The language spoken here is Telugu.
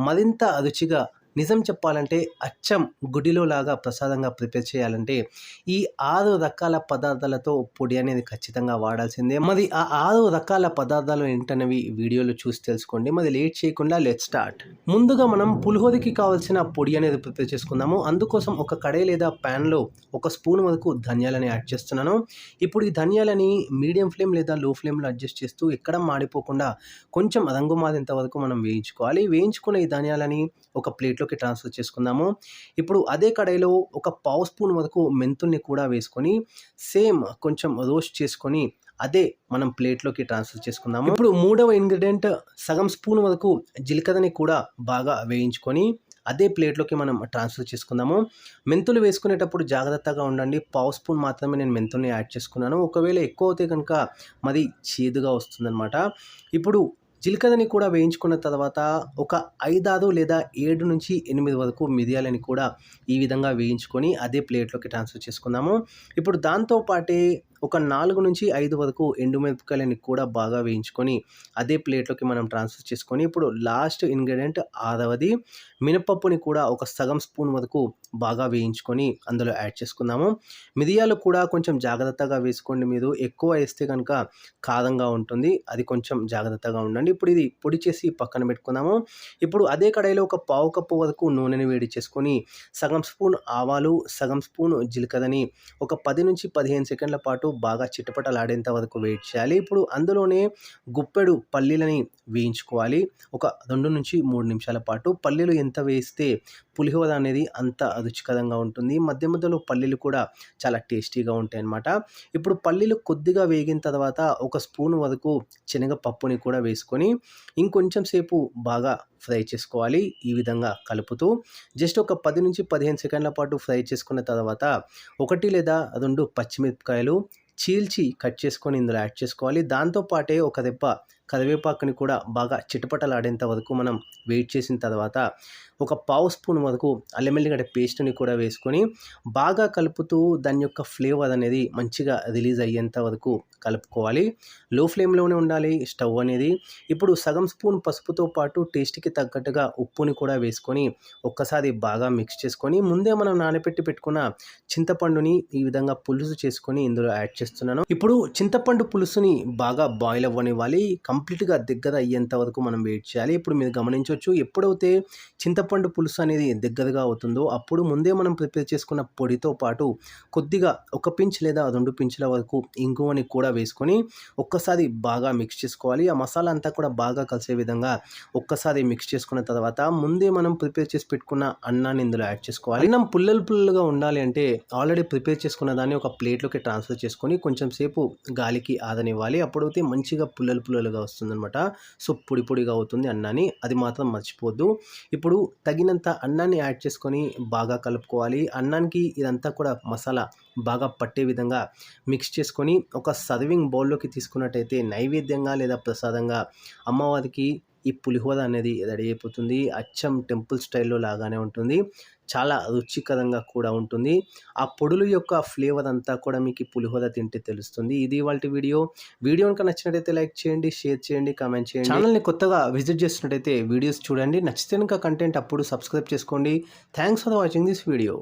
మరింత రుచిగా నిజం చెప్పాలంటే అచ్చం గుడిలో లాగా ప్రసాదంగా ప్రిపేర్ చేయాలంటే ఈ ఆరు రకాల పదార్థాలతో పొడి అనేది ఖచ్చితంగా వాడాల్సిందే. మరి ఆ ఆరు రకాల పదార్థాలు ఏంటనేవి వీడియోలో చూసి తెలుసుకోండి. మరి లేట్ చేయకుండా లెట్ స్టార్ట్ ముందుగా మనం పులిహోరకి కావాల్సిన పొడి అనేది ప్రిపేర్ చేసుకుందాము. అందుకోసం ఒక కడాయి లేదా ప్యాన్లో ఒక స్పూన్ వరకు ధనియాలని యాడ్ చేస్తున్నాను. ఇప్పుడు ఈ ధనియాలని మీడియం ఫ్లేమ్ లేదా లో ఫ్లేమ్లో అడ్జస్ట్ చేస్తూ ఎక్కడ మాడిపోకుండా కొంచెం రంగు మారేంత వరకు మనం వేయించుకోవాలి. వేయించుకున్న ఈ ధనియాలని ఒక ప్లేట్ ప్లేట్లోకి ట్రాన్స్ఫర్ చేసుకుందాము. ఇప్పుడు అదే కడాయిలో ఒక పావు స్పూన్ వరకు మెంతుల్ని కూడా వేసుకొని సేమ్ కొంచెం రోస్ట్ చేసుకొని అదే మనం ప్లేట్లోకి ట్రాన్స్ఫర్ చేసుకుందాము. ఇప్పుడు మూడవ ఇంగ్రీడియంట్ సగం స్పూన్ వరకు జీలకర్రని కూడా బాగా వేయించుకొని అదే ప్లేట్లోకి మనం ట్రాన్స్ఫర్ చేసుకుందాము. మెంతులు వేసుకునేటప్పుడు జాగ్రత్తగా ఉండండి. పావు స్పూన్ మాత్రమే నేను మెంతుల్ని యాడ్ చేసుకున్నాను. ఒకవేళ ఎక్కువ అవుతే కనుక మరి చేదుగా వస్తుందన్నమాట. ఇప్పుడు జీలకర్రని కూడా వేయించుకున్న తర్వాత ఒక ఐదారు లేదా ఏడు నుంచి ఎనిమిది వరకు మిరియాలని కూడా ఈ విధంగా వేయించుకొని అదే ప్లేట్లోకి ట్రాన్స్ఫర్ చేసుకుందాము. ఇప్పుడు దాంతో పాటే ఒక నాలుగు నుంచి ఐదు వరకు ఎండుమిరపకాయలని కూడా బాగా వేయించుకొని అదే ప్లేట్లోకి మనం ట్రాన్స్ఫర్ చేసుకొని ఇప్పుడు లాస్ట్ ఇంగ్రీడియంట్ ఆరవది మినపప్పుని కూడా ఒక సగం స్పూన్ వరకు బాగా వేయించుకొని అందులో యాడ్ చేసుకుందాము. మిరియాలు కూడా కొంచెం జాగ్రత్తగా వేసుకోండి మీరు. ఎక్కువ వేస్తే కనుక కారంగా ఉంటుంది. అది కొంచెం జాగ్రత్తగా ఉండండి. ఇప్పుడు ఇది పొడి చేసి పక్కన పెట్టుకుందాము. ఇప్పుడు అదే కడాయిలో ఒక పావు కప్పు వరకు నూనెని వేడి చేసుకొని సగం స్పూన్ ఆవాలు సగం స్పూన్ జీలకర్రని ఒక పది నుంచి పదిహేను సెకండ్ల పాటు బాగా చిటపటలాడేంత వరకు వెయిట్ చేయాలి. ఇప్పుడు అందులోనే గుప్పెడు పల్లీలని వేయించుకోవాలి. ఒక రెండు నుంచి మూడు నిమిషాల పాటు పల్లీలు ఎంత వేస్తే పులిహోర అనేది అంత రుచికరంగా ఉంటుంది. మధ్య మధ్యలో పల్లీలు కూడా చాలా టేస్టీగా ఉంటాయి అన్నమాట ఇప్పుడు పల్లీలు కొద్దిగా వేగిన తర్వాత ఒక స్పూన్ వరకు శనగపప్పుని కూడా వేసుకొని ఇంకొంచెం సేపు బాగా ఫ్రై చేసుకోవాలి. ఈ విధంగా కలుపుతూ జస్ట్ ఒక పది నుంచి పదిహేను సెకండ్ల పాటు ఫ్రై చేసుకున్న తర్వాత ఒకటి లేదా రెండు పచ్చిమిరపకాయలు చీల్చి కట్ చేసుకొని ఇందులో యాడ్ చేసుకోవాలి. దాంతోపాటే ఒక దెబ్బ కరివేపాకుని కూడా బాగా చిటపటలాడేంత వరకు మనం వెయిట్ చేసిన తర్వాత ఒక పావు స్పూన్ వరకు అల్లం వెల్లిగడ్డ పేస్ట్ని కూడా వేసుకొని బాగా కలుపుతూ దాని యొక్క ఫ్లేవర్ అనేది మంచిగా రిలీజ్ అయ్యేంత వరకు కలుపుకోవాలి. లో ఫ్లేమ్లోనే ఉండాలి స్టవ్ అనేది. ఇప్పుడు సగం స్పూన్ పసుపుతో పాటు టేస్ట్కి తగ్గట్టుగా ఉప్పుని కూడా వేసుకొని ఒక్కసారి బాగా మిక్స్ చేసుకొని ముందే మనం నానబెట్టి పెట్టుకున్న చింతపండుని ఈ విధంగా పులుసు చేసుకొని ఇందులో యాడ్ చేస్తున్నాను. ఇప్పుడు చింతపండు పులుసుని బాగా బాయిల్ అవ్వనివ్వాలి. కంప్లీట్గా దగ్గర అయ్యేంత వరకు మనం వెయిట్ చేయాలి. ఇప్పుడు మీరు గమనించవచ్చు ఎప్పుడైతే చింతపండు పులుసు అనేది దగ్గరగా అవుతుందో అప్పుడు ముందే మనం ప్రిపేర్ చేసుకున్న పొడితో పాటు కొద్దిగా ఒక పించ్ లేదా రెండు పించ్ల వరకు ఇంగువని కూడా వేసుకొని ఒక్కసారి బాగా మిక్స్ చేసుకోవాలి. ఆ మసాలా అంతా కూడా బాగా కలిసే విధంగా ఒక్కసారి మిక్స్ చేసుకున్న తర్వాత ముందే మనం ప్రిపేర్ చేసి పెట్టుకున్న అన్నాన్ని ఇందులో యాడ్ చేసుకోవాలి. అన్నం పుల్లలు పుల్లలుగా ఉండాలి అంటే ఆల్రెడీ ప్రిపేర్ చేసుకున్న దాన్ని ఒక ప్లేట్లోకి ట్రాన్స్ఫర్ చేసుకొని కొంచెం సేపు గాలికి ఆదనివ్వాలి అప్పుడైతే మంచిగా పుల్లలు పుల్లలుగా వస్తుందన్నమాట. సో పొడి పొడిగా అవుతుంది అన్నాన్ని అది మాత్రం మర్చిపోద్దు. ఇప్పుడు తగినంత అన్నాన్ని యాడ్ చేసుకొని బాగా కలుపుకోవాలి. అన్నానికి ఇదంతా కూడా మసాలా బాగా పట్టే విధంగా మిక్స్ చేసుకొని ఒక సర్వింగ్ బౌల్లోకి తీసుకున్నట్టయితే నైవేద్యంగా లేదా ప్రసాదంగా అమ్మవారికి ఈ పులిహోర అనేది రెడీ అయిపోతుంది. అచ్చం టెంపుల్ స్టైల్లో లాగానే ఉంటుంది. చాలా రుచికరంగా కూడా ఉంటుంది. ఆ పొడులు యొక్క ఫ్లేవర్ అంతా కూడా మీకు పులిహోర తింటే తెలుస్తుంది. ఇది వాళ్ళ వీడియో. వీడియో కనుక నచ్చినట్టయితే లైక్ చేయండి షేర్ చేయండి కామెంట్ చేయండి. ఛానల్ని కొత్తగా విజిట్ చేస్తున్నట్టయితే వీడియోస్ చూడండి. నచ్చితే కనుక కంటెంట్ అప్పుడు సబ్స్క్రైబ్ చేసుకోండి. Thanks for watching this video.